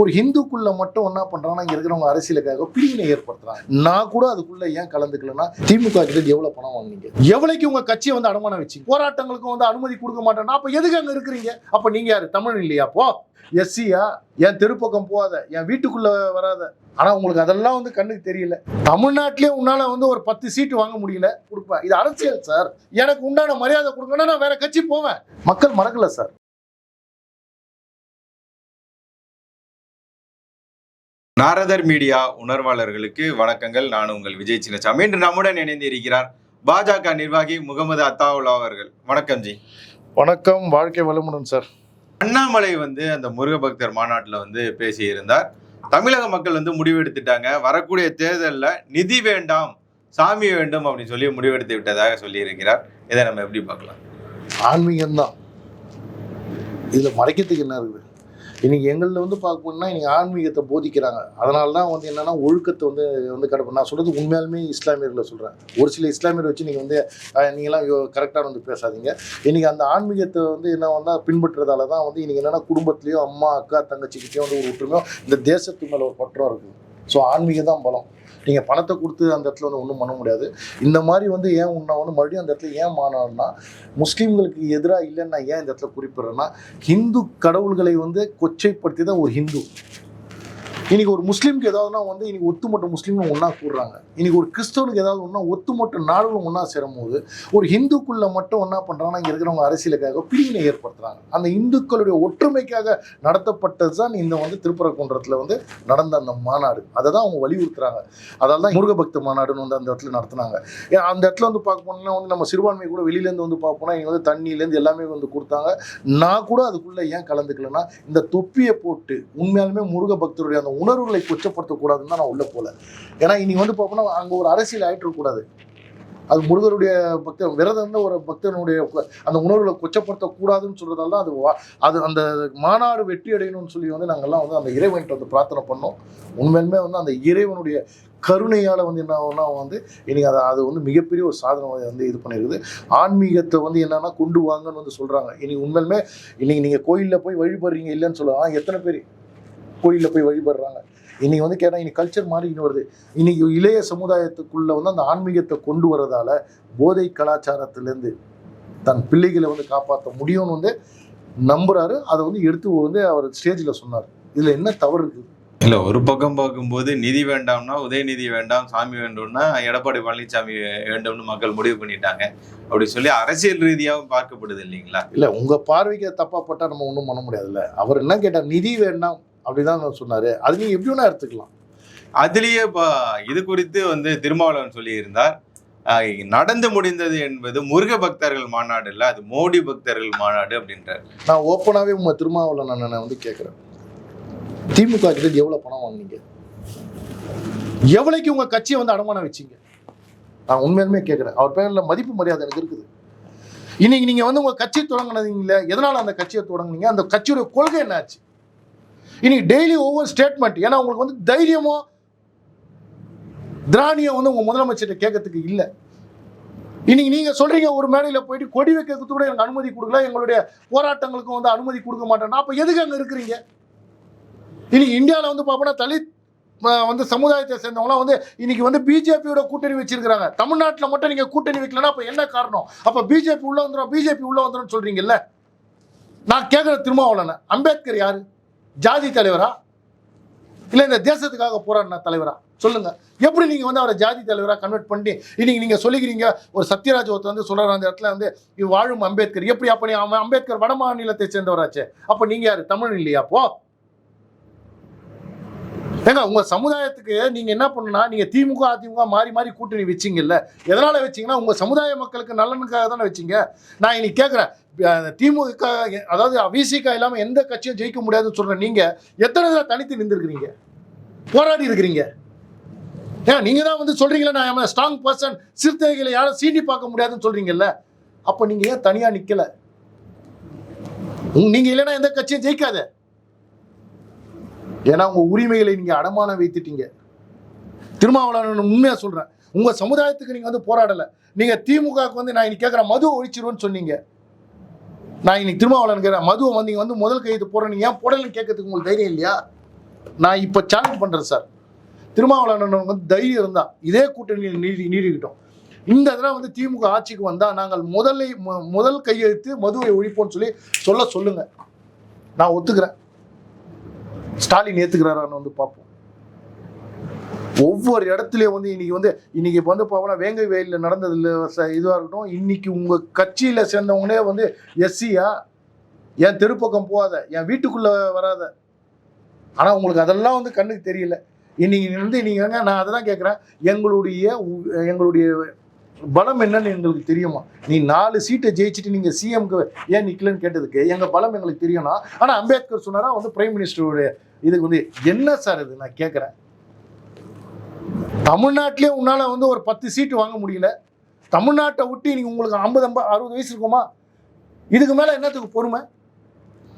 ஒரு ஹிந்துக்குள்ள மட்டும் என்ன பண்றாங்கன்னா இங்க இருக்கிறவங்க அரசியலுக்காக பிரிவினை ஏற்படுத்துறாங்க. நான் கூட அதுக்குள்ள ஏன் கலந்துக்கலன்னா திமுக கிட்ட எவ்வளவு பணம் வாங்குனீங்க? எவ்வளவுக்கு உங்க கட்சியை வந்து அடமானம் வச்சு போராட்டங்களுக்கும் வந்து அனுமதி கொடுக்க மாட்டேன்னா அப்ப எதுக்கு அங்க இருக்கிறீங்க? அப்ப நீங்க யாரு? தமிழ் இல்லையா அப்போ? எஸ்சியா? என் தெருப்பக்கம் போகாத என் வீட்டுக்குள்ள வராத. ஆனா உங்களுக்கு அதெல்லாம் வந்து கண்ணுக்கு தெரியல. தமிழ்நாட்டிலே உன்னால வந்து ஒரு பத்து சீட்டு வாங்க முடியல. கொடுப்பேன். இது அரசியல் சார். எனக்கு உண்டான மரியாதை கொடுங்கன்னா நான் வேற கட்சி போவேன். மக்கள் மறக்கல சார். நாரதர் மீடியா உணர்வாளர்களுக்கு வணக்கங்கள். நான் உங்கள் விஜய் சின்னசாமி. இன்று நம்முடன் இணைந்து இருக்கிறார் பாஜக நிர்வாகி முகமது அத்தாவுல்லா அவர்கள். வணக்கம் ஜி. வணக்கம். வாழ்க்கை வளமுடன் சார். அண்ணாமலை வந்து அந்த முருக பக்தர் மாநாட்டில் வந்து பேசியிருந்தார். தமிழக மக்கள் வந்து முடிவெடுத்துட்டாங்க. வரக்கூடிய தேர்தலில் நிதி வேண்டாம் சாமி வேண்டும் அப்படின்னு சொல்லி முடிவெடுத்து விட்டதாக சொல்லியிருக்கிறார். இதை நம்ம எப்படி பார்க்கலாம்? ஆன்மீகம்தான். இதுல மறைக்கிறதுக்கு என்ன இருக்குது? இன்னைக்கு எங்களில் வந்து பார்க்க போனா இன்னைக்கு ஆன்மீகத்தை போதிக்கிறாங்க. அதனால தான் வந்து என்னென்னா ஒழுக்கத்தை வந்து வந்து கடப்பு நான் சொல்கிறது உண்மையாலுமே இஸ்லாமியர்களை சொல்கிறேன் ஒரு சில இஸ்லாமியர் வச்சு நீங்கள் வந்து நீங்களாம் கரெக்டாக வந்து பேசாதீங்க. இன்னைக்கு அந்த ஆன்மீகத்தை வந்து என்ன வந்தால் பின்பற்றுறதால தான் வந்து இன்னைக்கு என்னென்னா குடும்பத்திலயோ அம்மா அக்கா தங்கச்சிக்கிட்டயோ வந்து ஒரு ஒற்றுமையோ இந்த தேசத்து மேலே ஒரு பற்றம் இருக்குது ஸோ ஆன்மீகம் தான் பலம். நீங்கள் பணத்தை கொடுத்து அந்த இடத்துல வந்து ஒன்றும் பண்ண முடியாது. இந்த மாதிரி வந்து ஏன் உன்னை வந்து மறுபடியும் அந்த இடத்துல ஏன் மாணவன்னா முஸ்லீம்களுக்கு எதிராக இல்லைன்னு நான் ஏன் இந்த இடத்துல குறிப்பிட்றேன்னா ஹிந்து கடவுள்களை வந்து கொச்சைப்படுத்தி தான் ஒரு ஹிந்து. இன்னைக்கு ஒரு முஸ்லீமுக்கு ஏதாவதுனா வந்து இன்னைக்கு ஒத்துமொட்ட முஸ்லீம்னு ஒன்றா கூடுறாங்க இன்னைக்கு ஒரு கிறிஸ்தவனுக்கு ஏதாவது ஒன்றா ஒத்துமொட்ட நாடுகளும் ஒன்றா சேரும்போது ஒரு ஹிந்துக்குள்ளே மட்டும் என்ன பண்ணுறாங்கன்னா இங்கே இருக்கிறவங்க அரசியலுக்காக பிரிவினை ஏற்படுத்துகிறாங்க அந்த இந்துக்களுடைய ஒற்றுமைக்காக நடத்தப்பட்டது தான் இந்த வந்து திருப்பரங்குன்றத்தில் வந்து நடந்த அந்த மாநாடு. அதை தான் அவங்க வலியுறுத்துறாங்க. அதால் தான் முருக பக்த மாநாடுன்னு வந்து அந்த இடத்துல நடத்துனாங்க. ஏன் அந்த இடத்துல வந்து பார்க்க போனோம்னா வந்து நம்ம சிறுபான்மை கூட வெளியிலேருந்து வந்து பார்ப்போம்னா இங்கே வந்து தண்ணியிலேருந்து எல்லாமே வந்து கொடுத்தாங்க. நான் கூட அதுக்குள்ளே ஏன் கலந்துக்கலன்னா இந்த தொப்பியை போட்டு உண்மையாலுமே முருக பக்தருடைய அந்த உணர்வுகளை கொச்சப்படுத்தக்கூடாதுன்னு தான் நான் உள்ள போல. ஏன்னா இனி வந்து பார்ப்போம்னா அங்கே ஒரு அரசியல் ஆயிட்டு கூடாது அது முருகருடைய பக்தர் விரதம் ஒரு பக்தனுடைய அந்த உணர்வுகளை கொச்சப்படுத்தக்கூடாதுன்னு சொல்றதால தான் அது வா- அது அந்த மாநாடு வெற்றி அடையணும்னு சொல்லி வந்து நாங்கள்லாம் வந்து அந்த இறைவன்கிட்ட வந்து பிரார்த்தனை பண்ணோம். உண்மையிலுமே வந்து அந்த இறைவனுடைய கருணையால் வந்து என்ன ஆகும்னா வந்து இன்றைக்கி அதை அது வந்து மிகப்பெரிய ஒரு சாதனை வந்து இது பண்ணியிருக்குது ஆன்மீகத்தை வந்து என்னென்னா கொண்டு வாங்கன்னு வந்து சொல்கிறாங்க இன்றைக்கி உண்மையிலுமே இன்றைக்கி நீங்கள் கோயிலில் போய் வழிபடுறீங்க இல்லைன்னு சொல்லலாம் எத்தனை பேர் கோயிலில் போய் வழிபடுறாங்க. இன்னைக்கு வந்து கேட்டால் இன்னைக்கு கல்ச்சர் மாறிக்கின்னு வருது. இன்னைக்கு இளைய சமுதாயத்துக்குள்ள வந்து அந்த ஆன்மீகத்தை கொண்டு வரதால போதை கலாச்சாரத்திலேருந்து தன் பிள்ளைகளை வந்து காப்பாற்ற முடியும்னு வந்து நம்புறாரு. அதை வந்து எடுத்து வந்து அவர் ஸ்டேஜில் சொன்னார். இதில் என்ன தவறு இருக்குது? இல்ல ஒரு பக்கம் பார்க்கும்போது நிதி வேண்டாம்னா உதயநிதி வேண்டாம் சாமி வேண்டும்னா எடப்பாடி பழனிசாமி வேண்டும்னு மக்கள் முடிவு பண்ணிட்டாங்க. அப்படி சொல்லி அரசியல் ரீதியாகவும் பார்க்கப்படுது இல்லைங்களா? இல்லை உங்கள் பார்வைக்கு தப்பாக பட்டால் நம்ம ஒன்றும் பண்ண முடியாதுல்ல. அவர் என்ன கேட்டார்? நிதி வேண்டாம். அப்படிதான் சொன்னார். அது நீங்கள் எப்படி வேணா எடுத்துக்கலாம். அதுலயே இப்போ இது குறித்து வந்து திருமாவளவன் சொல்லியிருந்தார் நடந்து முடிந்தது என்பது முருக பக்தர்கள் மாநாடு இல்ல அது மோடி பக்தர்கள் மாநாடு அப்படின்றார். நான் ஓப்பனாகவே உங்கள் திருமாவளவன் அண்ணனை வந்து கேட்குறேன் திமுக கிட்ட எவ்வளோ பணம் வாங்குனீங்க? எவ்வளோக்கு உங்கள் கட்சியை வந்து அடமானம் வச்சீங்க? நான் உண்மையிலுமே கேட்குறேன் அவர் பேரில் மதிப்பு மரியாதை எனக்கு இருக்குது. இன்னைக்கு நீங்கள் வந்து உங்கள் கட்சி தொடங்கினீங்களே எதனால் அந்த கட்சியை தொடங்குனீங்க? அந்த கட்சியோட கொள்கை என்னாச்சு? இன்னைக்கு டெய்லி ஒவ்வொரு ஸ்டேட்மெண்ட் ஏன்னா உங்களுக்கு வந்து தைரியமோ திராணியம் வந்து உங்கள் முதலமைச்சர்கிட்ட கேட்கறதுக்கு இல்லை. இன்னைக்கு நீங்க சொல்றீங்க ஒரு மேடையில போயிட்டு கொடி வைக்கிறதுக்கு கூட எனக்கு அனுமதி கொடுக்கல எங்களுடைய போராட்டங்களுக்கும் வந்து அனுமதி கொடுக்க மாட்டேன்னா அப்ப எதுக்கு அங்க இருக்கிறீங்க? இன்னைக்கு இந்தியாவில் வந்து பார்ப்போம்னா தலித் வந்து சமுதாயத்தை சேர்ந்தவங்களாம் வந்து இன்னைக்கு வந்து பிஜேபியோட கூட்டணி வச்சிருக்கிறாங்க. தமிழ்நாட்டில் மட்டும் நீங்க கூட்டணி வைக்கலன்னா அப்ப என்ன காரணம்? அப்ப பிஜேபி உள்ள வந்துடும் பிஜேபி உள்ள வந்துடும் சொல்றீங்கல்ல? நான் கேட்குற திருமாவளவன். அம்பேத்கர் யாரு? ஜாதி தலைவரா? இல்லை இந்த தேசத்துக்காக போராடின தலைவரா? சொல்லுங்க. எப்படி நீங்க வந்து அவரை ஜாதி தலைவரா கன்வெர்ட் பண்ணி இன்னைக்கு நீங்க சொல்லிக்கிறீங்க ஒரு சத்யராஜ் ஒருத்தர் வந்து சொல்றாரு அந்த இடத்துல வந்து வாழும் அம்பேத்கர். எப்படி அப்ப நீ அவன் அம்பேத்கர் வட மாநிலத்தை சேர்ந்தவராச்சே? அப்ப நீங்க யாரு தமிழ் இல்லையா அப்போ? ஏங்க உங்க சமுதாயத்துக்கு நீங்க என்ன பண்ணுனா நீங்க திமுக அதிமுக மாறி மாறி கூட்டணி வச்சீங்கல்ல எதனால வச்சீங்கன்னா உங்க சமுதாய மக்களுக்கு நலனுக்காக தானே வச்சீங்க. நான் இன்னைக்கு கேட்குறேன் திமுக அதாவது விசிக இல்லாமல் எந்த கட்சியும் ஜெயிக்க முடியாதுன்னு சொல்ற நீங்க எத்தனை தடவை தனித்து நின்றுருக்கிறீங்க? போராடி இருக்கிறீங்க. ஏன் நீங்க தான் வந்து சொல்றீங்களா நான் ஸ்ட்ராங் பர்சன் சிறுத்தைகளை யாரும் சீண்டி பார்க்க முடியாதுன்னு சொல்றீங்கல்ல. அப்ப நீங்க ஏன் தனியா நிக்கல? நீங்கள் நீங்க இல்லைன்னா எந்த கட்சியும் ஜெயிக்காத. ஏன்னா உங்க உரிமைகளை நீங்க அடமானம் வைத்துட்டீங்க. திருமாவளவன் உண்மையா சொல்றேன். உங்க சமுதாயத்துக்கு நீங்க வந்து போராடல. நீங்க திமுகவுக்கு வந்து நான் இன்னைக்கு கேட்குறேன் மது ஒழிச்சிருவோன்னு சொன்னீங்க. நான் இன்னைக்கு திருமாவளவன் கேட்குறேன் மதுவை வந்து நீங்கள் வந்து முதல் கையெழுத்து போடுறேன் நீங்க ஏன் போடலன்னு கேட்கறதுக்கு உங்களுக்கு தைரியம் இல்லையா? நான் இப்போ சேலஞ்ச் பண்ணுறேன் சார் திருமாவளவன் வந்து தைரியம் இருந்தால் இதே கூட்டணியில் நீடி நீடிக்கிட்டோம். இந்த இதெல்லாம் வந்து திமுக ஆட்சிக்கு வந்தால் நாங்கள் முதலை முதல் கையெழுத்து மதுவை ஒழிப்போம்னு சொல்லி சொல்ல சொல்லுங்கள் நான் ஒத்துக்கிறேன். ஸ்டாலின் ஏற்றுக்கிறாரான்னு வந்து பார்ப்போம். ஒவ்வொரு இடத்துலையும் வந்து இன்னைக்கு வந்து இன்னைக்கு இப்போ வந்து பார்த்தோம்னா வேங்கை வயலில் நடந்ததில் இதுவாக இருக்கட்டும் இன்னைக்கு உங்கள் கட்சியில் சேர்ந்தவங்களே வந்து எஸ்சியா என் தெருப்பக்கம் போகாத என் வீட்டுக்குள்ளே வராத. ஆனால் உங்களுக்கு அதெல்லாம் வந்து கண்ணுக்கு தெரியல. இன்னைக்கு வந்து நீங்கள் நான் அதை தான் கேட்குறேன் எங்களுடைய உ- எங்களுடைய பலம் என்னன்னு எங்களுக்கு தெரியுமா? நீ நாலு சீட்டை ஜெயிச்சுட்டு நீங்கள் சிஎம்க்கு ஏன் நிற்கலன்னு கேட்டதுக்கு எங்கள் பலம் எங்களுக்கு தெரியும்னா ஆனால் அம்பேத்கர் சொன்னாரா வந்து பிரைம் மினிஸ்டருடைய இதுக்கு வந்து என்ன சார் இது? நான் கேட்குறேன் தமிழ்நாட்டிலே உன்னால் வந்து ஒரு பத்து சீட்டு வாங்க முடியல. தமிழ்நாட்டை விட்டு நீங்கள் உங்களுக்கு ஐம்பது ஐம்பது அறுபது வயசு இருக்குமா? இதுக்கு மேலே என்னத்துக்கு பொறுமை?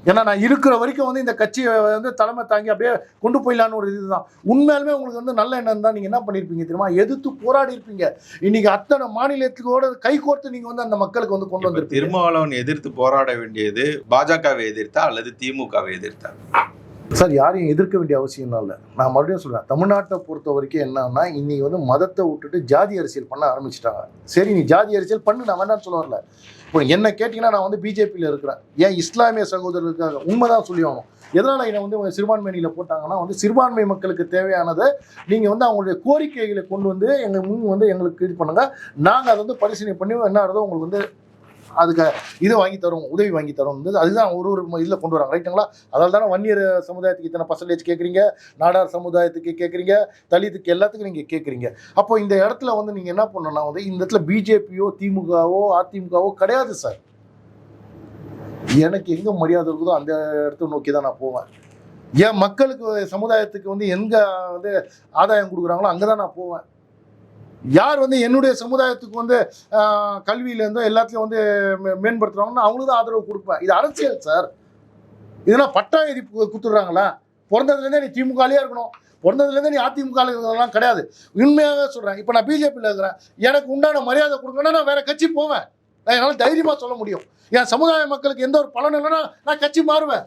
ஏன்னா நான் இருக்கிற வரைக்கும் வந்து இந்த கட்சியை வந்து தலைமை தாங்கி அப்படியே கொண்டு போயிடலான்னு ஒரு இதுதான். உண்மையாலுமே உங்களுக்கு வந்து நல்ல எண்ணம் தான் நீங்கள் என்ன பண்ணியிருப்பீங்க தெரியுமா? எதிர்த்து போராடி இருப்பீங்க. இன்னைக்கு அத்தனை மாநிலத்துக்கோட கை கோர்த்து நீங்கள் வந்து அந்த மக்களுக்கு வந்து கொண்டு வந்திருப்பீங்க. திருமாவளவன் எதிர்த்து போராட வேண்டியது பாஜகவை எதிர்த்தா அல்லது திமுகவை எதிர்த்தா? சார் யாரையும் எதிர்க்க வேண்டிய அவசியம் இல்லை. நான் மறுபடியும் சொல்கிறேன் தமிழ்நாட்டை பொறுத்த வரைக்கும் என்னன்னா இன்னைக்கு வந்து மதத்தை விட்டுட்டு ஜாதி அரசியல் பண்ண ஆரம்பிச்சிட்டாங்க. சரி நீ ஜாதி அரசியல் பண்ணு நான் வேண்டாம்னு சொல்ல வரல. இப்போ என்ன கேட்டிங்கன்னா நான் வந்து பிஜேபியில் இருக்கிறேன். ஏன் இஸ்லாமிய சகோதரர்களுக்காக உண்மைதான் சொல்லி ஆகணும். எதனால் என்னை வந்து சிறுபான்மையில போட்டாங்கன்னா வந்து சிறுபான்மை மக்களுக்கு தேவையானதை நீங்கள் வந்து அவங்களுடைய கோரிக்கைகளை கொண்டு வந்து எங்கள் முன் வந்து எங்களுக்கு இது பண்ணுங்க. நாங்கள் அதை வந்து பரிசீலனை பண்ணி என்ன ஆகுதோ உங்களுக்கு வந்து அதுக்கு இது வாங்கி தரோம் உதவி வாங்கி தரும். அதுதான் ஒரு ஒரு இதில் கொண்டு வராங்க. ரைட்டுங்களா அதால் தானே வன்னியர் சமுதாயத்துக்கு இத்தனை பர்சன்டேஜ் கேட்குறீங்க நாடார் சமுதாயத்துக்கு கேட்குறீங்க தலித்துக்கு எல்லாத்துக்கும் நீங்கள் கேட்குறீங்க அப்போ இந்த இடத்துல வந்து நீங்கள் என்ன பண்ணணும்னா வந்து இந்த இடத்துல பிஜேபியோ திமுகவோ அதிமுகவோ கிடையாது சார் எனக்கு எங்கே மரியாதை இருக்குதோ அந்த இடத்த நோக்கி தான் நான் போவேன். என் மக்களுக்கு சமுதாயத்துக்கு வந்து எங்கே வந்து ஆதாயம் கொடுக்குறாங்களோ அங்கே தான் நான் போவேன். யார் வந்து என்னுடைய சமுதாயத்துக்கு வந்து கல்வியிலேருந்தோ எல்லாத்துலேயும் வந்து மே- அவங்களுக்கு தான் ஆதரவு கொடுப்பேன் இது அரசியல் சார். இதெல்லாம் பட்டா எழுதி கொடுத்துட்றாங்களா குத்துடுறாங்களா பிறந்ததுலேருந்தே நீ திமுகலேயே இருக்கணும். பிறந்ததுலேருந்தே நீ அதிமுக இருக்கிறதெல்லாம் கிடையாது. உண்மையாகவே சொல்கிறேன் இப்போ நான் பிஜேபியில் இருக்கிறேன். எனக்கு உண்டான மரியாதை கொடுக்கணும்னா நான் வேற கட்சி போவேன். நான் என்னால் தைரியமாக சொல்ல முடியும். என் சமுதாய மக்களுக்கு எந்த ஒரு பலன் இல்லைன்னா நான் கட்சி மாறுவேன்.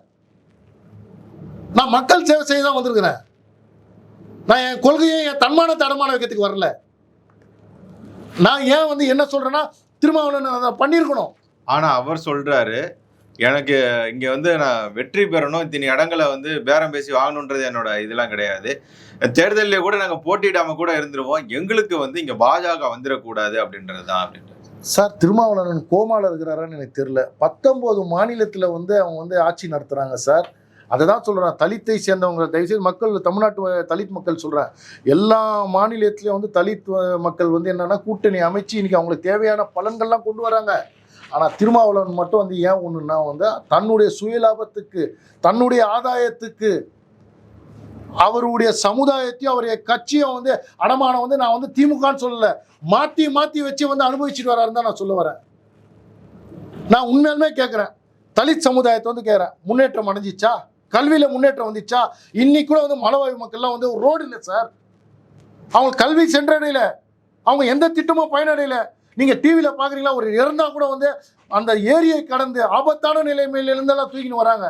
நான் மக்கள் சேவை செய்ய தான் வந்திருக்கிறேன். நான் என் கொள்கையை என் தன்மான தடமான வைக்கிறதுக்கு வரல. நான் ஏன் வந்து என்ன சொல்றேன்னா திருமாவளவன் அதை பண்ணியிருக்கணும். ஆனா அவர் சொல்றாரு எனக்கு இங்க வந்து நான் வெற்றி பெறணும் இத்தனை இடங்களை வந்து பேரம் பேசி வாங்கணுன்றது என்னோட இதெல்லாம் கிடையாது. தேர்தலில் கூட நாங்க போட்டியிடாம கூட இருந்துருவோம். எங்களுக்கு வந்து இங்க பாஜக வந்துடக்கூடாது அப்படின்றது தான் அப்படின்றது சார் திருமாவளவன் கோமால இருக்கிறாரான்னு எனக்கு தெரியல. பத்தொன்பது மாநிலத்தில் வந்து அவங்க வந்து ஆட்சி நடத்துறாங்க சார். அதை தான் சொல்கிறேன் தலித்தை சேர்ந்தவங்க தயவுசெய்து மக்கள் தமிழ்நாட்டு தலித் மக்கள் சொல்கிறேன் எல்லா மாநிலத்திலையும் வந்து தலித் மக்கள் வந்து என்னென்னா கூட்டணி அமைச்சு இன்னைக்கு அவங்களுக்கு தேவையான பலன்கள்லாம் கொண்டு வராங்க. ஆனால் திருமாவளவன் மட்டும் வந்து ஏன் ஒன்றுன்னா வந்து தன்னுடைய சுயலாபத்துக்கு தன்னுடைய ஆதாயத்துக்கு அவருடைய சமுதாயத்தையும் அவருடைய கட்சியும் வந்து அடமானம் வந்து நான் வந்து திமுகன்னு சொல்லலை மாற்றி மாற்றி வச்சு வந்து அனுபவிச்சுட்டு வராருன்னு தான் நான் சொல்ல வரேன். நான் உண்மையாலுமே கேட்குறேன் தலித் சமுதாயத்தை வந்து கேட்குறேன் முன்னேற்றம் அடைஞ்சிச்சா? கல்வியில் முன்னேற்றம் வந்துச்சா? இன்னைக்கு கூட வந்து மலவாய் மக்கள்லாம் வந்து ரோடு இல்லை சார் அவங்க கல்வி சென்றடையில. அவங்க எந்த திட்டமும் பயனடையல. நீங்கள் டிவியில் பார்க்குறீங்களா ஒரு இறந்தா கூட வந்து அந்த ஏரியை கடந்து ஆபத்தான நிலைமையிலிருந்தெல்லாம் தூக்கின்னு வராங்க.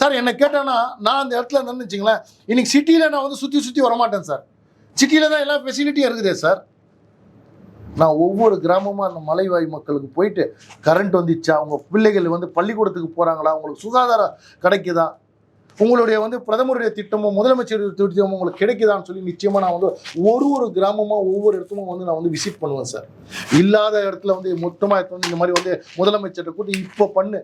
சார் என்னை கேட்டானா நான் அந்த இடத்துல இருந்தேன்னு இன்னைக்கு சிட்டியில் நான் வந்து சுற்றி சுற்றி வரமாட்டேன் சார் சிட்டியில் தான் எல்லா ஃபெசிலிட்டியும் இருக்குதே சார் நான் ஒவ்வொரு கிராமமாக அந்த மலைவாய் மக்களுக்கு போயிட்டு கரண்ட் வந்துச்சா? அவங்க பிள்ளைகள் வந்து பள்ளிக்கூடத்துக்கு போகிறாங்களா அவங்களுக்கு சுகாதாரம் கிடைக்குதா? உங்களுடைய வந்து பிரதமருடைய திட்டமும் முதலமைச்சர் திட்டமும் உங்களுக்கு கிடைக்குதான்னு சொல்லி நிச்சயமாக நான் வந்து ஒரு ஒரு கிராமமாக ஒவ்வொரு இடத்துக்கும் வந்து நான் வந்து விசிட் பண்ணுவேன் சார். இல்லாத இடத்துல வந்து மொத்தமாக எடுத்து வந்து இந்த மாதிரி வந்து முதலமைச்சர்கிட்ட கூட்டி இப்போ பண்ணு.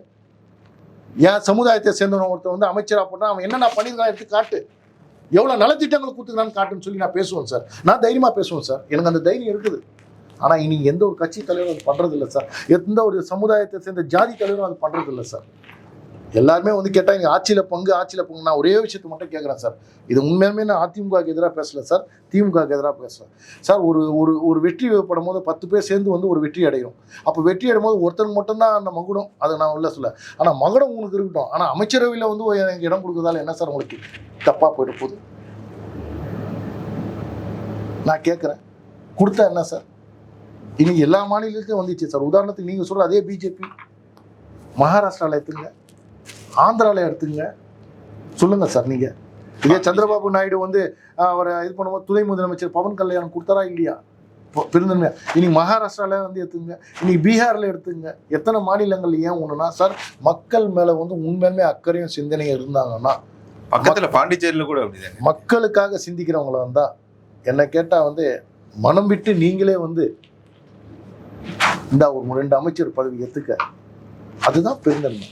என் சமுதாயத்தை சேர்ந்தவன் ஒருத்தர் வந்து அமைச்சராக போட்டால் அவன் என்னென்ன பண்ணியிருக்கான் எடுத்து காட்டு. எவ்வளோ நலத்திட்டங்கள் கொடுத்துக்கிறான்னு காட்டுன்னு சொல்லி நான் பேசுவேன் சார். நான் தைரியமாக பேசுவேன் சார். எனக்கு அந்த தைரியம் இருக்குது. ஆனால் இனி எந்த ஒரு கட்சி தலைவரும் அது பண்ணுறதில்ல இல்லை சார். எந்த ஒரு சமுதாயத்தை சேர்ந்த ஜாதி தலைவரும் அது பண்ணுறதில்ல இல்லை சார். எல்லாருமே வந்து கேட்டால் இங்கே ஆட்சியில் பங்கு ஆட்சியில் பங்கு நான் ஒரே விஷயத்தை மட்டும் கேட்குறேன் சார். இது உண்மையாலுமே நான் அதிமுகவுக்கு எதிராக பேசல சார். திமுகவுக்கு எதிராக பேசுகிறேன் சார் ஒரு ஒரு ஒரு வெற்றி படும் போது பத்து பேர் சேர்ந்து வந்து ஒரு வெற்றி அடையும் அப்போ வெற்றி அடையும் போது ஒருத்தருக்கு மட்டும்தான் அந்த மகுடம் அதை நான் உள்ள சொல்ல. ஆனால் மகுடம் உங்களுக்கு இருக்கட்டும். ஆனால் அமைச்சரவையில் வந்து எனக்கு இடம் கொடுக்கறதால என்ன சார் உங்களுக்கு தப்பாக போயிட்டு போகுது? நான் கேட்குறேன் கொடுத்தா என்ன சார்? இன்னைக்கு எல்லா மாநிலத்துக்கும் வந்துச்சு சார். உதாரணத்துக்கு நீங்கள் சொல்கிற அதே பிஜேபி மகாராஷ்டிராவில் எடுத்துங்க ஆந்திராவில் எடுத்துங்க. சொல்லுங்கள் சார் நீங்கள் இதே சந்திரபாபு நாயுடு வந்து அவரை இது பண்ணும்போது துணை முதலமைச்சர் பவன் கல்யாணம் கொடுத்தாரா இல்லையா? பெருந்தன்மை இன்னைக்கு மகாராஷ்டிரால வந்து எடுத்துங்க. இன்னைக்கு பீகார்ல எடுத்துங்க. எத்தனை மாநிலங்கள் ஏன் ஒண்ணுனா சார் மக்கள் மேல வந்து உண்மையுமே அக்கறையும் சிந்தனையும் இருந்தாங்கன்னா பக்கத்துல பாண்டிச்சேரியில கூட அப்படிதாங்க மக்களுக்காக சிந்திக்கிறவங்கள வந்தா என்னை கேட்டா வந்து மனம் விட்டு நீங்களே வந்து இந்த ஒரு ரெண்டு அமைச்சர் பதவி ஏத்துக்க. அதுதான் பெருந்தன்மை.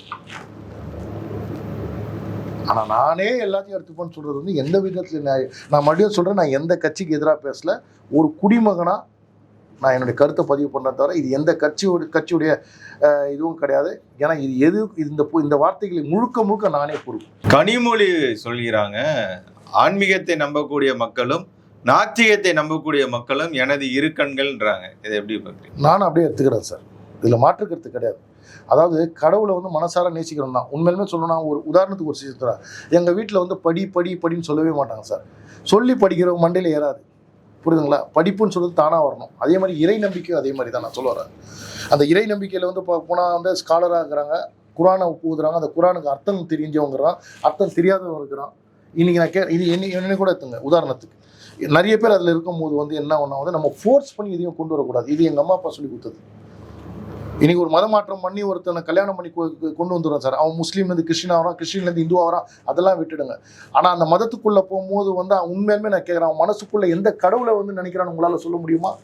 ஆனா நானே எல்லாத்தையும் எடுத்துப்போன்னு சொல்றது வந்து எந்த விதத்துல நான் நான் மறுபடியும் சொல்றேன் நான் எந்த கட்சிக்கு எதிராக பேசல. ஒரு குடிமகனா நான் என்னுடைய கருத்தை பதிவு பண்ண தவிர இது எந்த கட்சியோட கட்சியுடைய இதுவும் கிடையாது. ஏன்னா இது எது இந்த இந்த வார்த்தைகளை முழுக்க முழுக்க நானே பொறுப்பு கனிமொழி சொல்கிறாங்க ஆன்மீகத்தை நம்பக்கூடிய மக்களும் நாத்திகத்தை நம்பக்கூடிய மக்களும் எனது இரு கண்கள்ன்றாங்க. இதை எப்படி பாக்குறீங்க நானும் அப்படியே எடுத்துக்கிறேன் சார். இதில் மாற்றுக்கிறது கிடையாது. அதாவது கடவுளை வந்து மனசார நேசிக்கிறோம் தான். உண்மையிலுமே சொல்லணும்னா ஒரு உதாரணத்துக்கு ஒரு சிஸ்டரா எங்கள் வீட்டில் வந்து படி படி படின்னு சொல்லவே மாட்டாங்க சார். சொல்லி படிக்கிறவங்க மண்டையில் ஏறாது. புரியுதுங்களா? படிப்புன்னு சொல்றது தானாக வரணும். அதே மாதிரி இறை நம்பிக்கையும் அதே மாதிரி தான் நான் சொல்ல வரேன். அந்த இறை நம்பிக்கையில் வந்து இப்போ போனால் வந்து ஸ்காலராக இருக்கிறாங்க குரானை ஊதுறாங்க அந்த குரானுக்கு அர்த்தம் தெரிஞ்சவங்கிறான் அர்த்தம் தெரியாதவங்க இருக்கிறான். இன்னைக்கு நான் கே இது என்ன என்ன கூட எடுத்துங்க உதாரணத்துக்கு. நிறைய பேர் அதில் இருக்கும்போது வந்து என்ன ஒன்றா வந்து நம்ம ஃபோர்ஸ் பண்ணி எதையும் கொண்டு வரக்கூடாது. இது எங்கள் அம்மா அப்பா சொல்லி கொடுத்தது. இன்னைக்கு ஒரு மதமாற்றம் பண்ணி ஒருத்தனை கல்யாணம் பண்ணி கொ- கொண்டு வந்துடுறான் சார். அவன் முஸ்லீம்லேருந்து கிறிஸ்டின் ஆகிறான் கிறிஸ்டின்லேருந்து இந்து ஆகிறான் அதெல்லாம் விட்டுடுங்க. ஆனால் அந்த மதத்துக்குள்ளே போகும்போது வந்து அவன் உண்மையாலுமே நான் கேட்குறேன் அவன் மனசுக்குள்ளே எந்த கடவுளை வந்து நினைக்கிறான்னு உங்களால் சொல்ல முடியுமா?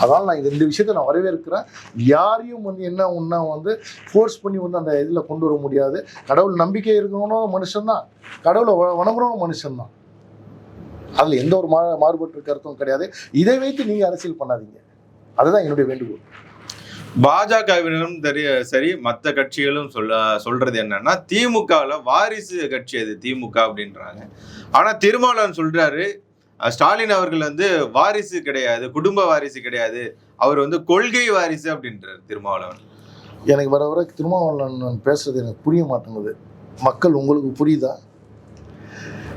அதனால் நான் இந்த- இந்த விஷயத்தை நான் வரவேற்கிறேன். யாரையும் வந்து என்ன ஒன்றா வந்து ஃபோர்ஸ் பண்ணி வந்து அந்த இதில் கொண்டு வர முடியாது. கடவுள் நம்பிக்கை இருக்கணும் மனுஷன்தான். கடவுளை வணங்குறவங்க மனுஷன்தான். அதில் எந்த ஒரு மா மாறுபட்டு கருத்தும் கிடையாது. இதை வைத்து நீங்கள் அரசியல் பண்ணாதீங்க. அதுதான் என்னுடைய வேண்டுகோள். பாஜகவினரும் தெரிய சரி மற்ற கட்சிகளும் சொல்ல சொல்றது என்னன்னா திமுகவில் வாரிசு கட்சி அது திமுக அப்படின்றாங்க. ஆனால் திருமாவளவன் சொல்றாரு ஸ்டாலின் அவர்கள் வந்து வாரிசு கிடையாது குடும்ப வாரிசு கிடையாது அவர் வந்து கொள்கை வாரிசு அப்படின்றார் திருமாவளவன். எனக்கு வர வர திருமாவளவன் பேசுறது எனக்கு புரிய மாட்டேங்குது. மக்கள் உங்களுக்கு புரியுதா?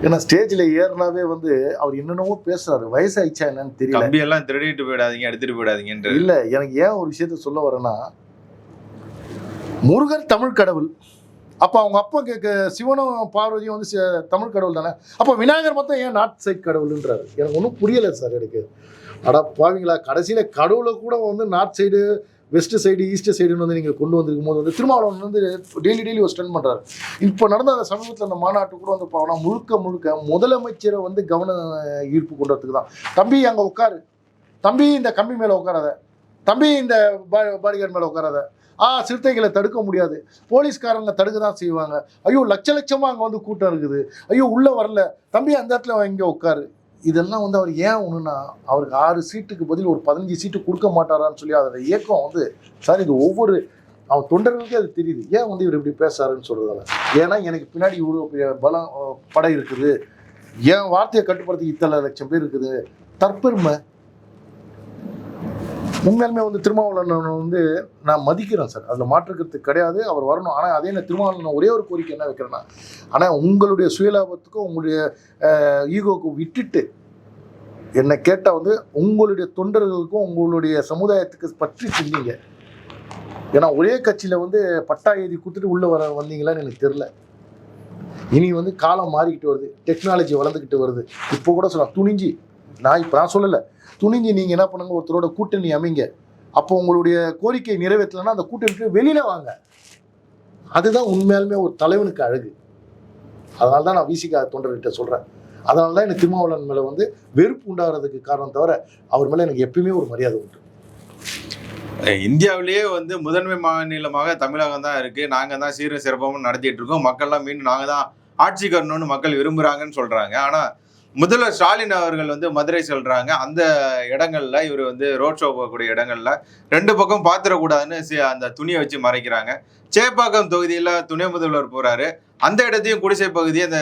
ஏன்னா ஸ்டேஜில் ஏறினாவே வந்து அவர் என்னென்னவோ பேசுறாரு. வயசாயிடுச்சா என்னன்னு தெரியல. எல்லாம் திருடிட்டு போயிடாதீங்க எடுத்துட்டு போயிடாதீங்கன்ற இல்ல எனக்கு ஏன் ஒரு விஷயத்த சொல்ல வரேன்னா முருகர் தமிழ் கடவுள். அப்ப அவங்க அப்பா கேட்க சிவனும் பார்வதியும் வந்து தமிழ் கடவுள் தானே? அப்ப விநாயகர் மட்டும் ஏன் நார்த் சைட் கடவுள்ன்றாரு? எனக்கு ஒன்றும் புரியல சார் எனக்கு. அடா பாவீங்களா கடைசியில கடவுளை கூட வந்து north side west side east சைடுன்னு வந்து நீங்கள் கொண்டு வந்திருக்கும் போது வந்து திருமாவளவன் வந்து டெய்லி டெய்லி ஒரு ஸ்டெண்ட் பண்ணுறாரு இப்போ நடந்த அந்த சமீபத்தில் அந்த மாநாட்டு கூட வந்து போனா முழுக்க முழுக்க முதலமைச்சரை வந்து கவன ஈர்ப்பு கொண்டதுக்கு தான். தம்பி அங்கே உட்காரு. தம்பி இந்த கம்பி மேலே உட்காராத. தம்பி இந்த பாடிகார்டு மேலே உட்காராத. ஆ சிறுத்தைகளை தடுக்க முடியாது. போலீஸ்காரங்க தடுக்க தான் செய்வாங்க. ஐயோ லட்ச லட்சமாக அங்கே வந்து கூட்டம் இருக்குது. ஐயோ உள்ளே வரல. தம்பி அந்த இடத்துல இங்கே உட்காரு. இதெல்லாம் வந்து அவர் ஏன் ஒன்றுனா அவருக்கு ஆறு சீட்டுக்கு பதில் ஒரு பதினஞ்சு சீட்டு கொடுக்க மாட்டாரான்னு சொல்லி அதோட இயக்கம் வந்து சார் இது ஒவ்வொரு அவன் தொண்டர்களுக்கே அது தெரியுது. ஏன் வந்து இவர் இப்படி பேசுறாருன்னு சொல்றதால? ஏன்னா எனக்கு பின்னாடி இவ்வளோ பலம் படை இருக்குது. என் வார்த்தையை கட்டுப்படுத்தி இத்தனை லட்சம் பேர் இருக்குது. தற்பெருமை உண்மையாலுமே வந்து திருமாவளவன் வந்து நான் மதிக்கிறேன் சார். அதில் மாற்றுக்கிறது கிடையாது அவர் வரணும். ஆனால் அதே நான் திருமாவளவன் ஒரே ஒரு கோரிக்கை என்ன வைக்கிறேன்னா ஆனால் உங்களுடைய சுயலாபத்துக்கும் உங்களுடைய ஈகோக்கு விட்டுட்டு என்னை கேட்டால் வந்து உங்களுடைய தொண்டர்களுக்கும் உங்களுடைய சமுதாயத்துக்கு பற்றி சிந்திங்க ஏன்னா ஒரே கட்சியில் வந்து பட்டா எழுதி கொடுத்துட்டு உள்ளே வர வந்தீங்களான்னு எனக்கு தெரில இனி வந்து காலம் மாறிக்கிட்டு வருது. டெக்னாலஜி வளர்ந்துக்கிட்டு வருது. இப்போ கூட சொல்லலாம் துணிஞ்சு நான் இப்போ நான் சொல்லலை. துணிஞ்சு நீங்கள் என்ன பண்ணுங்க ஒருத்தரோட கூட்டணி அமைங்க. அப்போ உங்களுடைய கோரிக்கை நிறைவேற்றலைன்னா அந்த கூட்டணிக்கு வெளியில் வாங்க. அதுதான் உண்மையாலுமே ஒரு தலைவனுக்கு அழகு. அதனால தான் நான் விசிகா தொண்டர்கிட்ட சொல்கிறேன் அதனால தான் எனக்கு திருமாவளவன் மேலே வந்து வெறுப்பு உண்டாகிறதுக்கு காரணம் தவிர அவர் மேலே எனக்கு எப்பயுமே ஒரு மரியாதை உண்டு. இந்தியாவிலேயே வந்து முதன்மை மாநிலமாக தமிழகம் தான் இருக்குது நாங்கள் தான் சீரும் சிறப்பமும் நடத்திட்டு இருக்கோம். மக்கள்லாம் மீண்டும் நாங்கள் தான் ஆட்சி கரணும்னு மக்கள் விரும்புகிறாங்கன்னு சொல்கிறாங்க ஆனால் முதல்வர் ஸ்டாலின் அவர்கள் வந்து மதுரை சொல்றாங்க. அந்த இடங்கள்ல இவர் வந்து ரோட் ஷோ போகக்கூடிய இடங்கள்ல ரெண்டு பக்கம் பாத்திரக்கூடாதுன்னு அந்த துணியை வச்சு மறைக்கிறாங்க. சேப்பாக்கம் தொகுதியில துணை முதல்வர் போறாரு. அந்த இடத்தையும் குடிசை பகுதி அந்த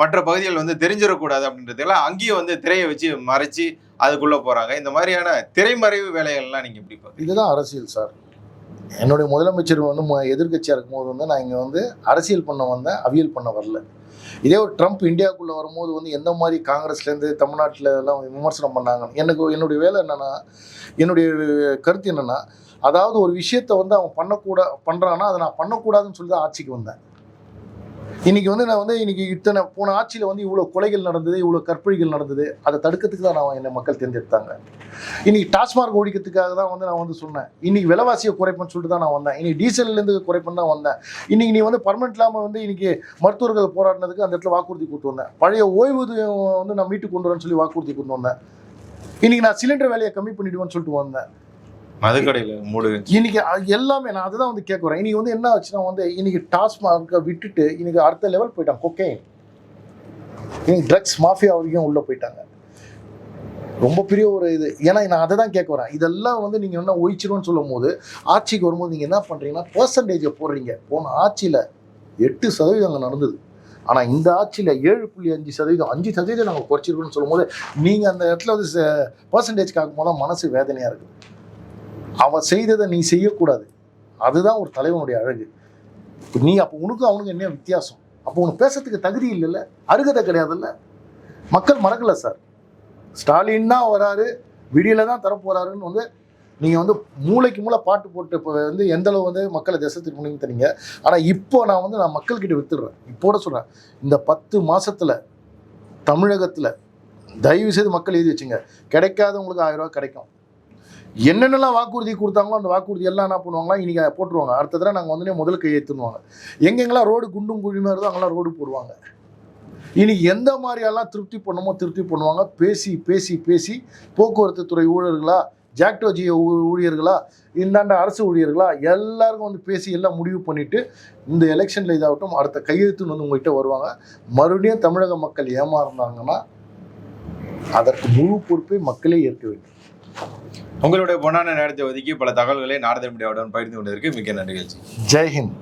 மற்ற பகுதிகள் வந்து தெரிஞ்சிடக்கூடாது அப்படின்றதுலாம் அங்கேயும் வந்து திரையை வச்சு மறைச்சு அதுக்குள்ள போறாங்க. இந்த மாதிரியான திரைமறைவு வேலைகள்லாம் நீங்க எப்படி பாக்குறீங்க இதுதான் அரசியல் சார். என்னுடைய முதலமைச்சர் வந்து எதிர்கட்சியாக எதிர்க்கட்சியாக இருக்கும்போது வந்து நான் இங்கே வந்து அரசியல் பண்ண வந்தேன். அவியல் பண்ண வரல. இதே ஒரு ட்ரம்ப் இந்தியாவுக்குள்ளே வரும்போது வந்து எந்த மாதிரி காங்கிரஸ்லேருந்து தமிழ்நாட்டில் எல்லாம் விமர்சனம் பண்ணாங்க எனக்கு என்னுடைய வேலை என்னென்னா என்னுடைய கருத்து என்னென்னா அதாவது ஒரு விஷயத்தை வந்து அவன் பண்ணக்கூட பண்ணுறான்னா அதை நான் பண்ணக்கூடாதுன்னு சொல்லி தான் ஆட்சிக்கு வந்தேன். இன்னைக்கு வந்து நான் வந்து இன்னைக்கு இத்தனை போன ஆட்சியில் வந்து இவ்வளோ கொலைகள் நடந்தது இவ்வளோ கற்பழிகள் நடந்தது. அதை தடுக்கிறதுக்கு தான் நான் என்னை மக்கள் தேர்ந்தெடுத்தாங்க. இன்னைக்கு டாஸ்மார்க் ஒழிக்கிறதுக்காக தான் வந்து நான் வந்து சொன்னேன். இன்னைக்கு விலைவாசியை குறைப்பேன்னு சொல்லிட்டு தான் நான் வந்தேன். இன்னைக்கு டீசல்லேருந்து குறைப்பேன்னு தான் வந்தேன். இன்னைக்கு நீ வந்து பர்மனெண்ட் இல்லாமல் வந்து இன்னைக்கு மருத்துவர்கள் போராடினதுக்கு அந்த இடத்துல வாக்குறுதி கொடுத்து வந்தேன். பழைய ஓய்வூதியம் வந்து நான் மீட்டு கொண்டு வரேன்னு சொல்லி வாக்குறுதி கொண்டு வந்தேன். இன்னைக்கு நான் சிலிண்டர் வேலையை கம்மி பண்ணிடுவேன்னு சொல்லிட்டு வந்தேன். மதுக்கடையில் மூடு இன்னைக்கு அது எல்லாமே நான் அதுதான் வந்து கேட்க வரேன். இன்னைக்கு வந்து என்ன ஆச்சுன்னா வந்து இன்னைக்கு டாஸ்மார்க்கை விட்டுட்டு இன்னைக்கு அடுத்த லெவல் போயிட்டாங்க. கொக்கைன் இன்னைக்கு ட்ரக்ஸ் மாஃபியா வரைக்கும் உள்ளே போயிட்டாங்க. ரொம்ப பெரிய ஒரு இது. ஏன்னா நான் அதை தான் கேட்க வரேன். இதெல்லாம் வந்து நீங்கள் என்ன ஒழிச்சிடும்னு சொல்லும் போது ஆட்சிக்கு வரும்போது நீங்கள் என்ன பண்ணுறீங்கன்னா பர்சன்டேஜை போடுறீங்க. போன ஆட்சியில் எட்டு சதவீதம் அங்கே நடந்தது. ஆனால் இந்த ஆட்சியில் ஏழு புள்ளி அஞ்சு சதவீதம் அஞ்சு சதவீதம் நாங்கள் குறைச்சிருக்கோம்னு சொல்லும்போது நீங்கள் அந்த இடத்துல வந்து பர்சன்டேஜ் காக்கும் போது மனசு வேதனையாக இருக்குது அவன் செய்ததை நீ செய்யக்கூடாது. அதுதான் ஒரு தலைவனுடைய அழகு. நீ அப்போ உனக்கும் அவனுக்கு என்ன வித்தியாசம்? அப்போ உனக்கு பேசுறதுக்கு தகுதி இல்லைல்ல? அருகதை கிடையாதுல்ல? மக்கள் மறக்கலை சார். ஸ்டாலின் தான் வராரு. விடியல தான் தரப்போறாருன்னு வந்து நீங்கள் வந்து மூளைக்கு மூளை பாட்டு போட்டு இப்போ வந்து எந்த அளவு வந்து மக்களை திசை முடியும் தெரியுங்க ஆனால் இப்போ நான் வந்து நான் மக்கள்கிட்ட வித்துடுறேன். இப்போட சொல்கிறேன் இந்த பத்து மாதத்தில் தமிழகத்தில் தயவு செய்து மக்கள் எழுதி வச்சுங்க. கிடைக்காதவங்களுக்கு ஆயிரம் ரூபா கிடைக்கும். என்னென்னலாம் வாக்குறுதி கொடுத்தாங்களோ அந்த வாக்குறுதி எல்லாம் என்ன பண்ணுவாங்களா? இன்றைக்கி அதை போட்டுருவாங்க. அடுத்த தடவை நாங்கள் வந்து முதல் கையெழுத்துனுவாங்க எங்கெங்கெல்லாம் ரோடு குண்டும் குழிமா இருந்தோ அங்கெல்லாம் ரோடு போடுவாங்க. இனி எந்த மாதிரியெல்லாம் திருப்தி பண்ணுமோ திருப்தி பண்ணுவாங்க. பேசி பேசி பேசி போக்குவரத்து துறை ஊழியர்களா ஜாக்டோஜி ஊழியர்களா இந்தாண்ட அரசு ஊழியர்களா எல்லாருக்கும் வந்து பேசி எல்லாம் முடிவு பண்ணிவிட்டு இந்த எலெக்ஷனில் இதாகட்டும் அடுத்த கையெழுத்துன்னு வந்து உங்ககிட்ட வருவாங்க. மறுபடியும் தமிழக மக்கள் ஏமாறுனாங்கன்னா அதற்கு முழு பொறுப்பை மக்களே ஏற்க வேண்டும். உங்களுடைய பொன்னான நேரத்தை ஒதுக்கி பல தகவல்களை நாரதன் மீடியாவுடன் பகிர்ந்து கொண்டதற்கு மிக்க நன்றிகள். ஜெய்ஹிந்த்